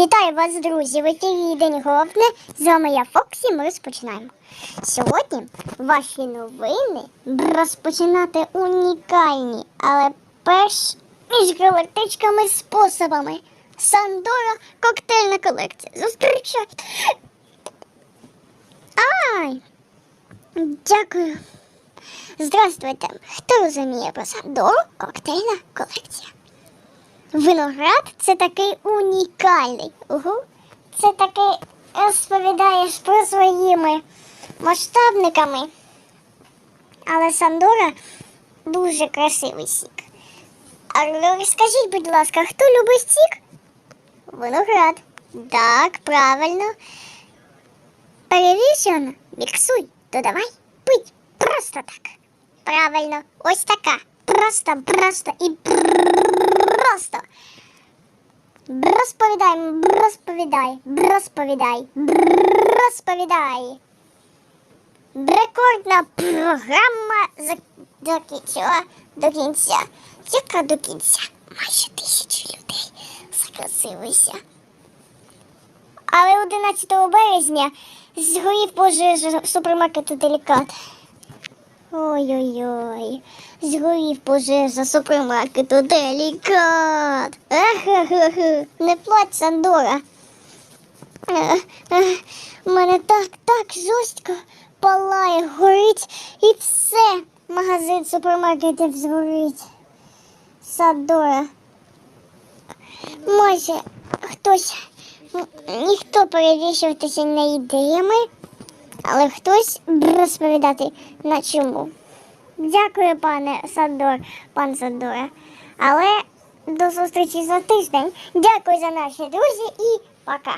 Вітаю вас, друзі! В ефірі День головне. З вами я Фоксі. Ми розпочинаємо. Сьогодні ваші новини розпочинати унікальні, але перш між галактичними способами. Сандора коктейльна колекція. Зустрічайте. Ай! Дякую. Здравствуйте. Хто розуміє про Сандору коктейльна колекція? Виноград це такий унікальний. Угу. Це такий розповідаєш про своїми масштабниками. Але Сандора дуже красивий сік. А розкажіть, будь ласка, хто любить сік? Виноград. Так, правильно. Перевішено, міксуй, додавай, пить. Просто так. Правильно, ось така. Просто, просто і. Розповідай, розповідай, розповідай, розповідай. Рекордна програма за- закінчила до кінця. Яка до кінця? Майже тисячі людей закрасилися. Але 11 березня згорів пожежа супермаркету Делікат. Ой-ой-ой, згорів пожежа супермаркету Делікат. Не плач, Сандора. У мене так, так жорстко палає, горить і все. Магазин супермаркетів згорить. Сандора. Може, хтось, ніхто перевішуватися не ідеями, але хтось розповідати на чому. Дякую, пане Садор, пан Садора. Але до зустрічі за тиждень. Дякую за наші друзі і пока.